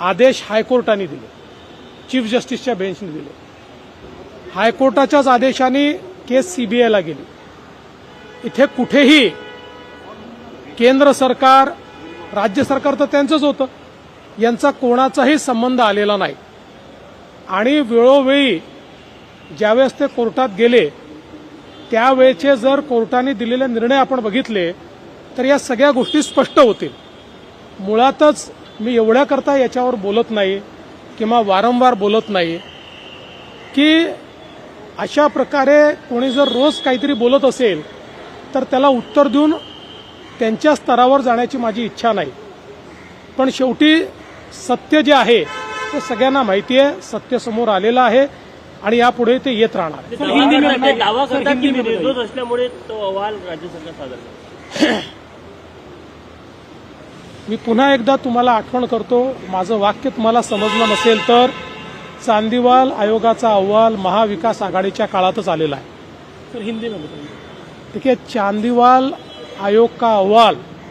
आदेश हायकोर्टाने दिले. चीफ जस्टिसच्या बेंचने दिले. हायकोर्टाच्याच आदेशाने केस सीबीआयला गेली. इथे कुठेही केंद्र सरकार राज्य सरकार तर त्यांचंच होतं. यांचा कोणाचाही संबंध आलेला नाही. आणि वेळोवेळी ज्यावेळेस ते कोर्टात गेले त्यावेळेचे जर कोर्टाने दिलेले निर्णय आपण बघितले तर या सगळ्या गोष्टी स्पष्ट होतील. मुळातच मी एवढ्याकरता याच्यावर बोलत नाही किंवा वारंवार बोलत नाही की अशा प्रकारे कोणी जर रोज काहीतरी बोलत असेल तर त्याला उत्तर देऊन त्यांच्या स्तरावर जाण्याची माझी इच्छा नाही. पण शेवटी सत्य जे आहे ते सगळ्यांना माहिती आहे सत्य समोर आलेलं आहे आणि यापुढे ते येत राहणार. दावा करतात- ते दावा करतात की निर्दोष असल्यामुळे तो अहवाल राज्य सरकार सादर करतं. मी पुन्हा एकदा तुम्हाला आठवण करतो माझं वाक्य तुम्हाला समजलं नसेल तर चांदीवाल आयोगाचा अहवाल महाविकास आघाडीच्या काळातच आलेला आहे. तर हिंदी ठीक आहे चांदीवाल आयोग का अहवाल?